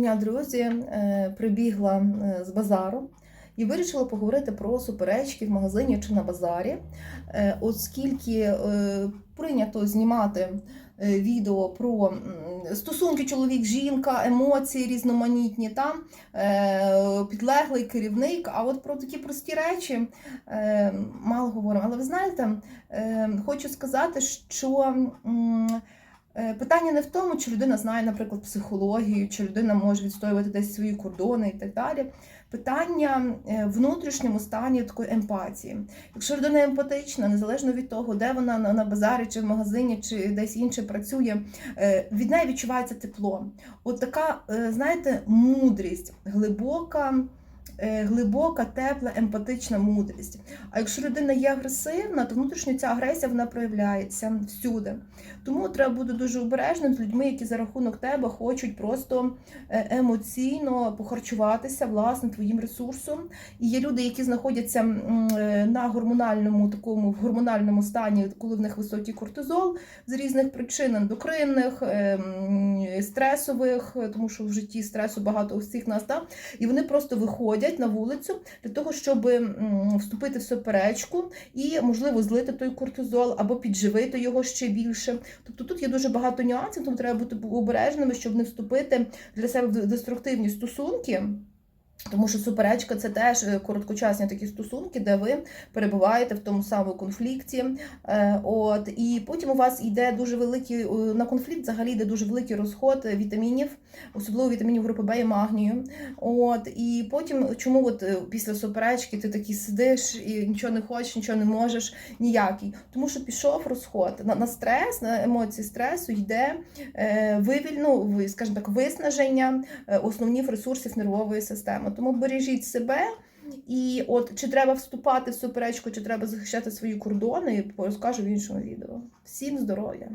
дня, друзі, Е, прибігла е, з базару і вирішила поговорити про суперечки в магазині чи на базарі, Е, оскільки прийнято знімати відео про стосунки чоловік-жінка, емоції різноманітні, там підлеглий керівник. А от про такі прості речі мало говоримо. Але ви знаєте, хочу сказати, що. Е, Питання не в тому, чи людина знає, наприклад, психологію, чи людина може відстоювати десь свої кордони і так далі. Питання е, внутрішньому стані такої емпатії. Якщо людина емпатична, незалежно від того, де вона на, базарі, чи в магазині, чи десь інше працює, е, від неї відчувається тепло. От така, знаєте, мудрість, глибока. Е, Глибока, тепла, емпатична мудрість. А якщо людина є агресивна, то внутрішньо ця агресія вона проявляється всюди. Тому треба бути дуже обережним з людьми, які за рахунок тебе хочуть просто е, емоційно похарчуватися власне твоїм ресурсом. І є люди, які знаходяться е, на гормональному такому в гормональному стані, коли в них високий кортизол з різних причин ендокринних, стресових, тому що в житті стресу багато у всіх нас там. І вони просто виходять на вулицю для того, щоб вступити в суперечку і, можливо, злити той кортизол або підживити його ще більше. Тобто тут є дуже багато нюансів, тому треба бути обережними, щоб не вступити для себе в деструктивні стосунки. Тому що суперечка це теж е, короткочасні такі стосунки, де ви перебуваєте в тому самому конфлікті. Е, От і потім у вас йде дуже великий е, на конфлікт, взагалі йде дуже великий розход вітамінів, особливо вітамінів групи Б і магнію. От і потім, чому от після суперечки ти такий сидиш і нічого не хочеш, нічого не можеш, ніякий. Тому що пішов розход на, на стрес, на емоції стресу йде вивільну, скажімо так, виснаження основних ресурсів нервової системи. Тому бережіть себе. І от чи треба вступати в суперечку, чи треба захищати свої кордони, розкажу в іншому відео. Всім здоров'я!